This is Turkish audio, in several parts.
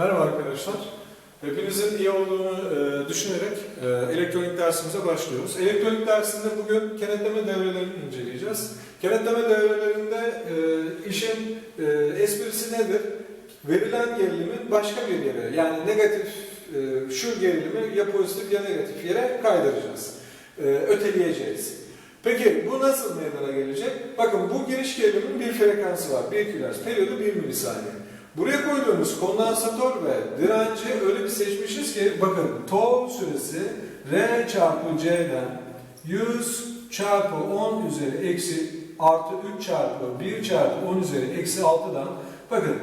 Merhaba arkadaşlar. Hepinizin iyi olduğunu e, düşünerek e, elektronik dersimize başlıyoruz. Elektronik dersinde bugün kenetleme devrelerini inceleyeceğiz. Kenetleme devrelerinde e, işin esprisi nedir? Verilen gerilimin başka bir yere yani negatif şu gerilimi ya pozitif ya negatif yere kaydıracağız. Öteleyeceğiz. Peki bu nasıl meydana gelecek? Bakın bu giriş gerilimin bir frekansı var. 1 kHz. Periyodu 1 milisaniye. Buraya koyduğumuz kondansatör ve direnci öyle bir seçmişiz ki bakın tau süresi R çarpı C'den 100 çarpı 10 üzeri eksi artı 3 çarpı 1 çarpı 10 üzeri eksi 6'dan bakın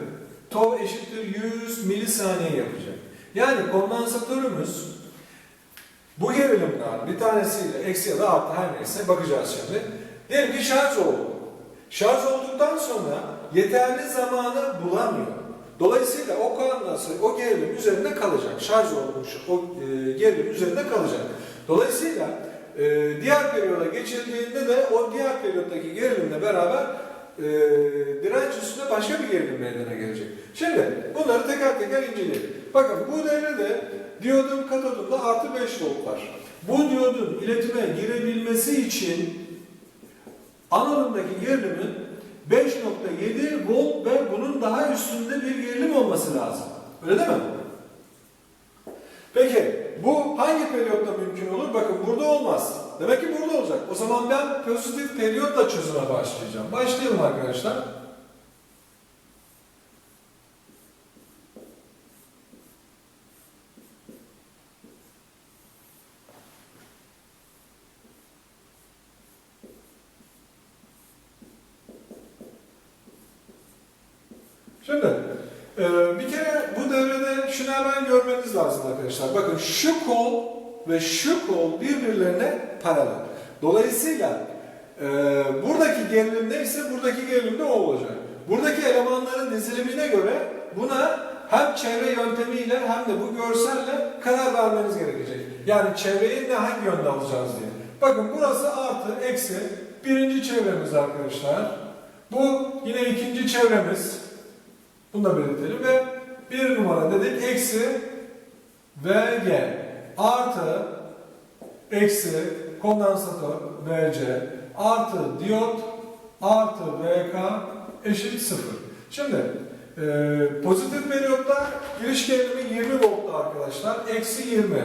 tau eşittir 100 milisaniye yapacak. Yani kondansatörümüz bu gerilimden bir tanesiyle eksi ya da artı her neyse bakacağız şimdi. Diyelim ki şarj oldu. Şarj olduktan sonra yeterli zamanı bulamıyor. Dolayısıyla o kondansatör o gerilim üzerinde kalacak. Şarj olmuş o e, gerilim üzerinde kalacak. Dolayısıyla e, diğer periyoda geçildiğinde de o diğer periyottaki gerilimle beraber e, direnç üstünde başka bir gerilim meydana gelecek. Şimdi bunları teker teker inceleyelim. Bakın bu devrede diyodun katodunda artı 5 volt var. Bu diyodun iletime girebilmesi için anodundaki gerilimin 5.7 volt ve bunun daha üstünde bir gerilim olması lazım. Öyle değil mi? Peki bu hangi periyotta mümkün olur? Bakın burada olmaz. Demek ki burada olacak. O zaman ben pozitif periyotla çözüme başlayacağım. Başlayalım arkadaşlar. Şimdi e, bir kere bu devrede şunu hemen görmeniz lazım arkadaşlar. Bakın şu kol ve şu kol birbirlerine paralel. Dolayısıyla e, buradaki gerilim neyse buradaki gerilim de o olacak. Buradaki elemanların dizilimine göre buna hem çevre yöntemiyle hem de bu görselle karar vermeniz gerekecek. Yani çevreyi ne hangi yönde alacağız diye. Bakın burası artı, eksi. Birinci çevremiz arkadaşlar. Bu yine ikinci çevremiz. Bunu da belirtelim ve bir numara dedik eksi VG artı eksi kondansatör VC artı diyot artı VK eşit sıfır. Şimdi e, pozitif periyotta giriş gerilimi 20 volttu arkadaşlar. Eksi 20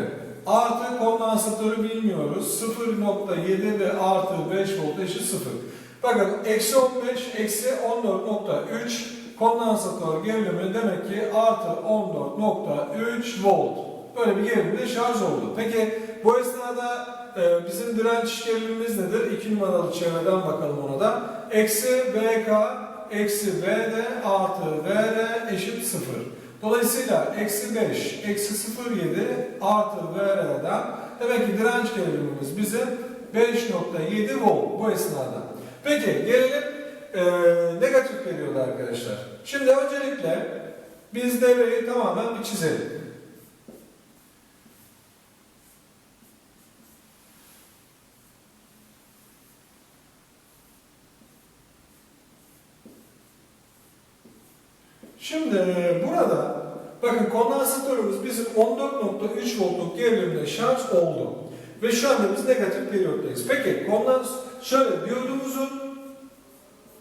artı kondansatörü bilmiyoruz. 0.7 ve artı 5 volt eşit 0. Bakın eksi 15 eksi 14.3 kondansatör gerilimi demek ki artı 14.3 volt. Böyle bir gerilimde şarj oldu. Peki bu esnada e, bizim direnç gerilimimiz nedir? 2 numaralı çevreden bakalım ona da. Eksi VK eksi VD artı VR eşit 0. Dolayısıyla eksi 5 eksi 0.7 artı VR'den demek ki direnç gerilimimiz bizim 5.7 volt bu esnada. Peki gelelim e, negatif periyoda arkadaşlar. Şimdi öncelikle biz devreyi tamamen bir çizelim. Şimdi e, burada bakın kondansatörümüz bizim 14.3 voltluk gerilimle şarj oldu. Ve şu anda biz negatif periyottayız. Peki kondans şöyle diyodumuzun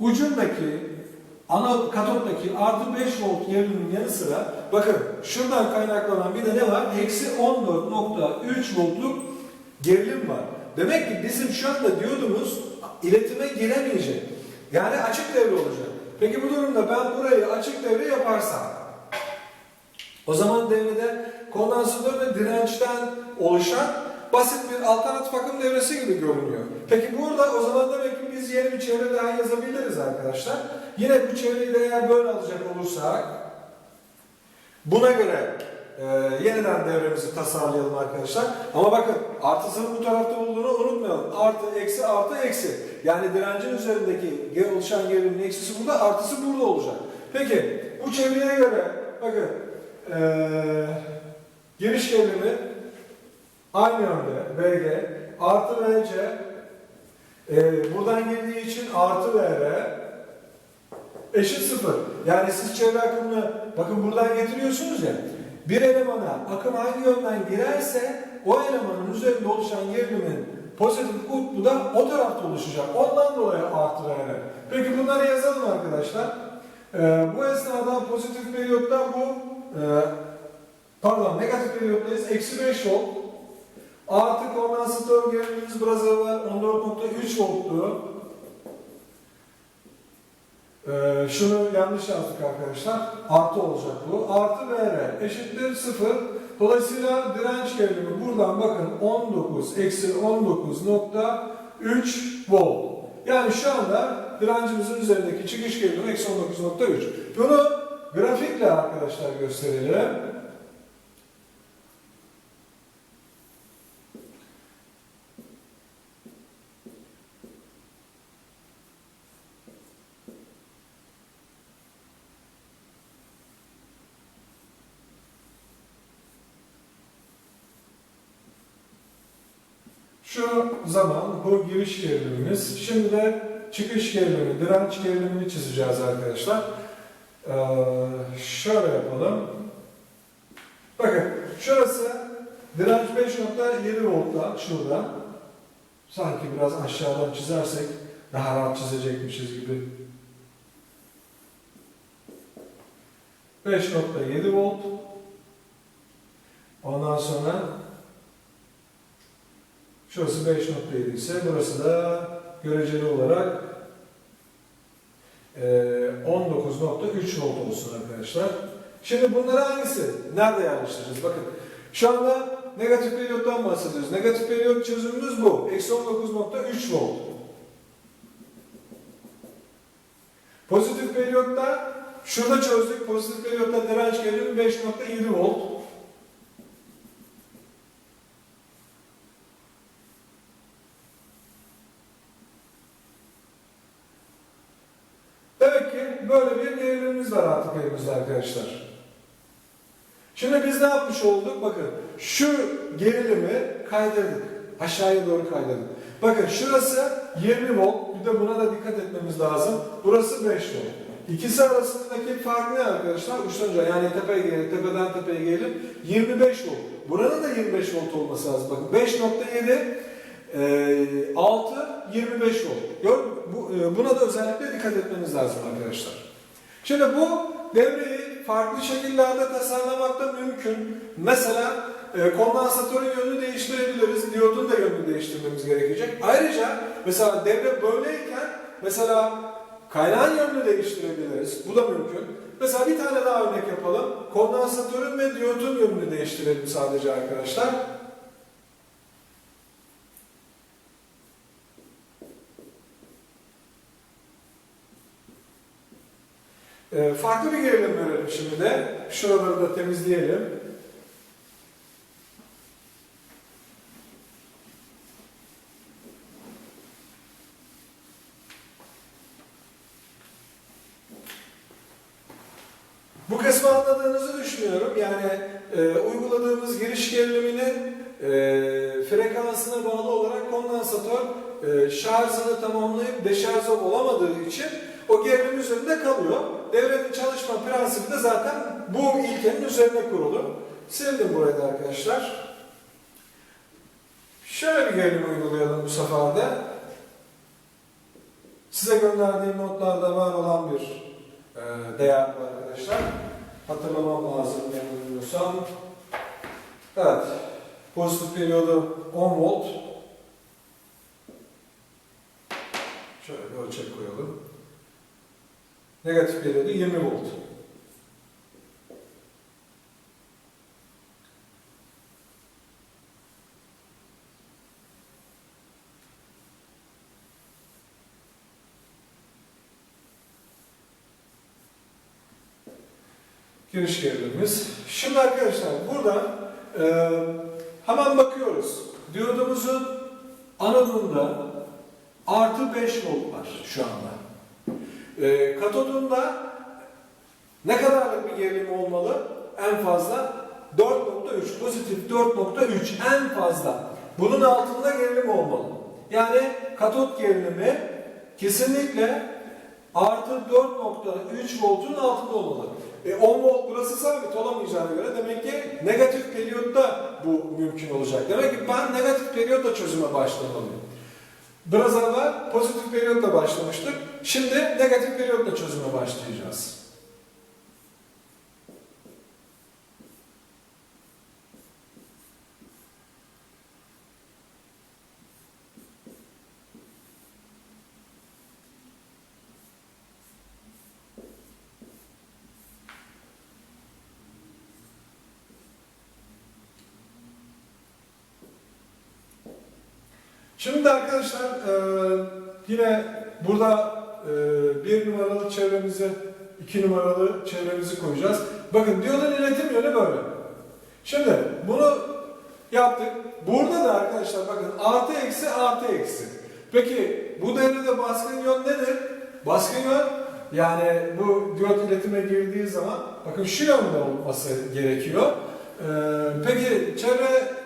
ucundaki ana katottaki artı 5 volt gerilimin yanı sıra bakın şuradan kaynaklanan bir de ne var? Eksi 14.3 voltluk gerilim var. Demek ki bizim şu anda diyodumuz iletime giremeyecek. Yani açık devre olacak. Peki bu durumda ben burayı açık devre yaparsam o zaman devrede kondansatör ve dirençten oluşan basit bir alternatif akım devresi gibi görünüyor. Peki burada o zaman demek ki biz yeni bir çevre daha yazabiliriz arkadaşlar. Yine bu çevreyi de eğer böyle alacak olursak buna göre e, yeniden devremizi tasarlayalım arkadaşlar. Ama bakın artısının bu tarafta olduğunu unutmayalım. Artı, eksi, artı, eksi. Yani direncin üzerindeki oluşan gerilimin eksisi burada, artısı burada olacak. Peki bu çevreye göre bakın e, giriş gerilimi aynı yönde VG artı VC e, buradan girdiği için artı VR eşit sıfır. Yani siz çevre akımını bakın buradan getiriyorsunuz ya. Bir elemana akım hangi yönden girerse o elemanın üzerinde oluşan gerilimin pozitif kutbu da o tarafta oluşacak. Ondan dolayı artı R. Peki bunları yazalım arkadaşlar. Ee, bu esnada pozitif periyotta bu e, pardon negatif periyottayız. Eksi 5 volt. Artı kondansatör gerilimimiz biraz evvel 14.3 volttu. Ee, şunu yanlış yazdık arkadaşlar. Artı olacak bu. Artı VR eşittir 0. Dolayısıyla direnç gerilimi buradan bakın 19 eksi 19.3 volt. Yani şu anda direncimizin üzerindeki çıkış gerilimi eksi 19.3. Bunu grafikle arkadaşlar gösterelim. Şu zaman bu giriş gerilimimiz. Şimdi de çıkış gerilimi, direnç gerilimini çizeceğiz arkadaşlar. Ee, şöyle yapalım. Bakın şurası direnç 5.7 voltta şurada. Sanki biraz aşağıdan çizersek daha rahat çizecekmişiz gibi. 5.7 volt. Ondan sonra Şurası 5.7 ise burası da göreceli olarak e, 19.3 volt olsun arkadaşlar. Şimdi bunları hangisi? Nerede yerleştireceğiz? Bakın şu anda negatif periyottan bahsediyoruz. Negatif periyot çözümümüz bu. Eksi 19.3 volt. Pozitif periyotta şurada çözdük. Pozitif periyotta direnç gerilimi 5.7 volt. Demek ki böyle bir gerilimimiz var artık elimizde arkadaşlar. Şimdi biz ne yapmış olduk? Bakın şu gerilimi kaydırdık. Aşağıya doğru kaydırdık. Bakın şurası 20 volt. Bir de buna da dikkat etmemiz lazım. Burası 5 volt. İkisi arasındaki fark ne arkadaşlar? Uçlarınca yani tepeye gelelim, tepeden tepeye gelelim. 25 volt. Buranın da 25 volt olması lazım. Bakın 5.7 e, 6 25 volt. Gör, bu, e, buna da özellikle dikkat etmeniz lazım arkadaşlar. Şimdi bu devreyi farklı şekillerde tasarlamak da mümkün. Mesela e, kondansatörün yönünü değiştirebiliriz. Diyodun da yönünü değiştirmemiz gerekecek. Ayrıca mesela devre böyleyken mesela kaynağın yönünü değiştirebiliriz. Bu da mümkün. Mesela bir tane daha örnek yapalım. Kondansatörün ve diyodun yönünü değiştirelim sadece arkadaşlar. Ee, farklı bir gerilim verelim şimdi de. Şuraları da temizleyelim. Bu kısmı anladığınızı düşünüyorum. Yani e, uyguladığımız giriş geriliminin e, frekansına bağlı olarak kondansatör e, şarjını tamamlayıp deşarj olamadığı için o gerilim üzerinde kalıyor. Devrenin çalışma prensibi de zaten bu ilkenin üzerine kurulu. Sildim burayı da arkadaşlar. Şöyle bir gerilim uygulayalım bu sefer de. Size gönderdiğim notlarda var olan bir e, değer bu arkadaşlar. Hatırlamam lazım yanılmıyorsam. Evet. Pozitif periyodu 10 volt. Şöyle bir ölçek koyalım. Negatif periyodu 20 volt. Giriş gerilimimiz. Şimdi arkadaşlar burada e, hemen bakıyoruz. Diyodumuzun anodunda artı 5 volt var şu anda. E, katodunda ne kadarlık bir gerilim olmalı? En fazla 4.3, pozitif 4.3 en fazla. Bunun altında gerilim olmalı. Yani katot gerilimi kesinlikle artı 4.3 voltun altında olmalı. E 10 volt burası sabit olamayacağına göre demek ki negatif periyotta bu mümkün olacak. Demek ki ben negatif periyotta çözüme başlamalıyım. Evvel pozitif periyotla başlamıştık. Şimdi negatif periyotla çözüme başlayacağız. Şimdi arkadaşlar e, yine burada e, bir numaralı çevremizi, iki numaralı çevremizi koyacağız. Bakın diyodun iletim yönü böyle. Şimdi bunu yaptık. Burada da arkadaşlar bakın artı eksi artı eksi. Peki bu devrede baskın yön nedir? Baskın yön yani bu diyot iletime girdiği zaman bakın şu yönde olması gerekiyor. E, peki çevre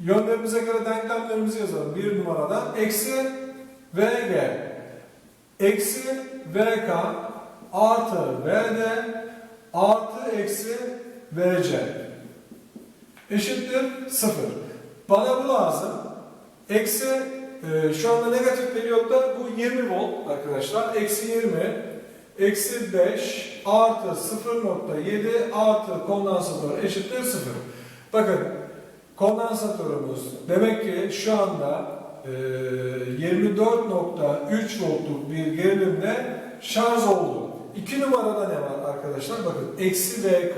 Yönlerimize göre denklemlerimizi yazalım. Bir numaradan eksi VG eksi VK artı VD artı eksi VC eşittir sıfır. Bana bu lazım. Eksi e, şu anda negatif periyotta bu 20 volt arkadaşlar. Eksi 20 eksi 5 artı 0.7 artı kondansatör eşittir sıfır. Bakın kondansatörümüz demek ki şu anda e, 24.3 voltluk bir gerilimde şarj oldu. İki numarada ne var arkadaşlar? Bakın eksi VK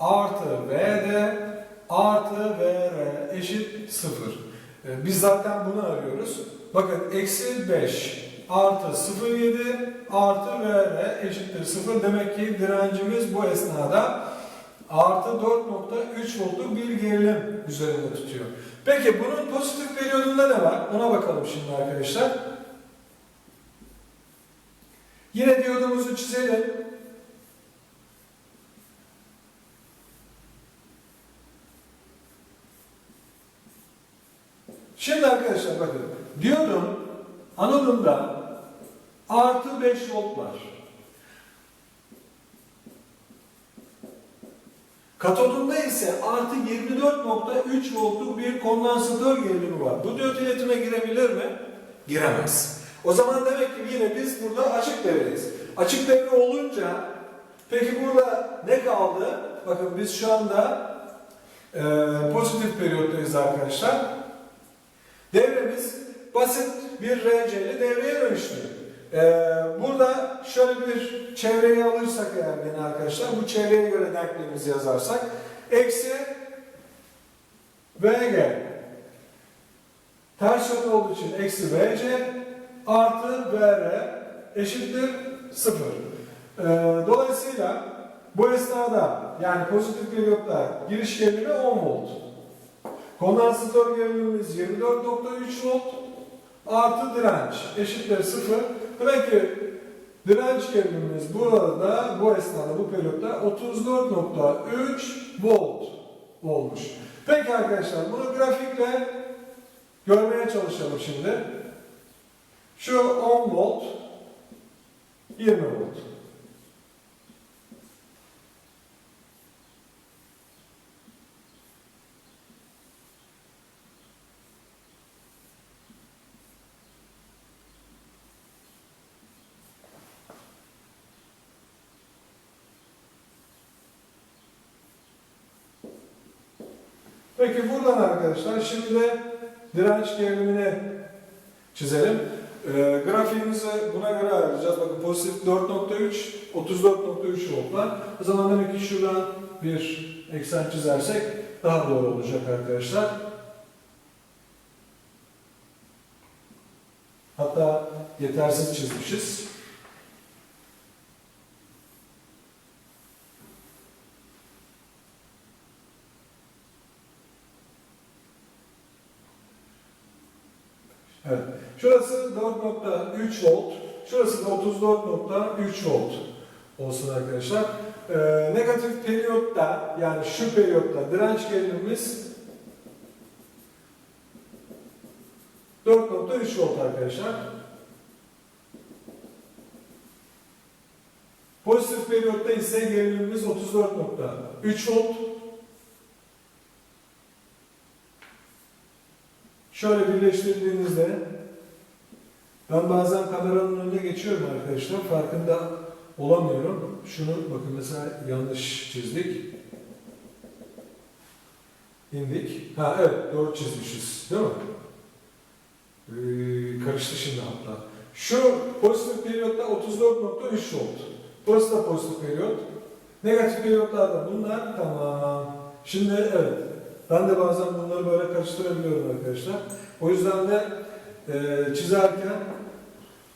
artı VD artı VR eşit 0. E, biz zaten bunu arıyoruz. Bakın eksi 5 artı 0.7 artı VR eşittir 0. Demek ki direncimiz bu esnada artı 4.3 voltluk bir gerilim üzerinde tutuyor. Peki bunun pozitif periyodunda ne var? Ona bakalım şimdi arkadaşlar. Yine diyodumuzu çizelim. Şimdi arkadaşlar bakın. Diyodun anodunda artı 5 volt var. Katodunda ise artı 24.3 voltluk bir kondansatör gerilimi var. Bu diyot iletime girebilir mi? Giremez. O zaman demek ki yine biz burada açık devreyiz. Açık devre olunca peki burada ne kaldı? Bakın biz şu anda e, pozitif periyottayız arkadaşlar. Devremiz basit bir RC'li devreye dönüştü. Ee, burada şöyle bir çevreyi alırsak eğer beni arkadaşlar, bu çevreye göre denklemimizi yazarsak, eksi VG ters yönde olduğu için eksi VC artı VR eşittir 0. Ee, dolayısıyla bu esnada yani pozitif periyotta giriş gerilimi 10 volt. Kondansatör gerilimimiz 24.3 volt artı direnç eşittir 0. Demek ki direnç gerilimimiz burada bu esnada bu periyotta 34.3 volt olmuş. Peki arkadaşlar bunu grafikle görmeye çalışalım şimdi. Şu 10 volt 20 volt. Peki buradan arkadaşlar şimdi de direnç gerilimini çizelim. Ee, grafiğimizi buna göre ayarlayacağız. Bakın pozitif 4.3, 34.3 voltlar. O zaman demek ki şuradan bir eksen çizersek daha doğru olacak arkadaşlar. Hatta yetersiz çizmişiz. Evet. Şurası 4.3 volt. Şurası da 34.3 volt olsun arkadaşlar. Ee, negatif periyotta yani şu periyotta direnç gerilimimiz 4.3 volt arkadaşlar. Pozitif periyotta ise gerilimimiz 34.3 volt. Şöyle birleştirdiğinizde ben bazen kameranın önüne geçiyorum arkadaşlar. Farkında olamıyorum. Şunu bakın mesela yanlış çizdik. İndik. Ha evet doğru çizmişiz. Değil mi? Ee, karıştı şimdi hatta. Şu pozitif periyotta 34.3 volt. Burası da pozitif periyot. Negatif periyotlarda bunlar tamam. Şimdi evet. Ben de bazen bunları böyle karıştırabiliyorum arkadaşlar. O yüzden de e, çizerken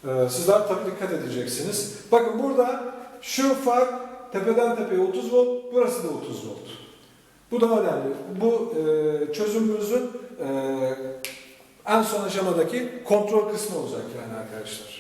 e, sizler tabii dikkat edeceksiniz. Bakın burada şu fark tepeden tepeye 30 volt, burası da 30 volt. Bu da önemli. Bu e, çözümümüzün e, en son aşamadaki kontrol kısmı olacak yani arkadaşlar.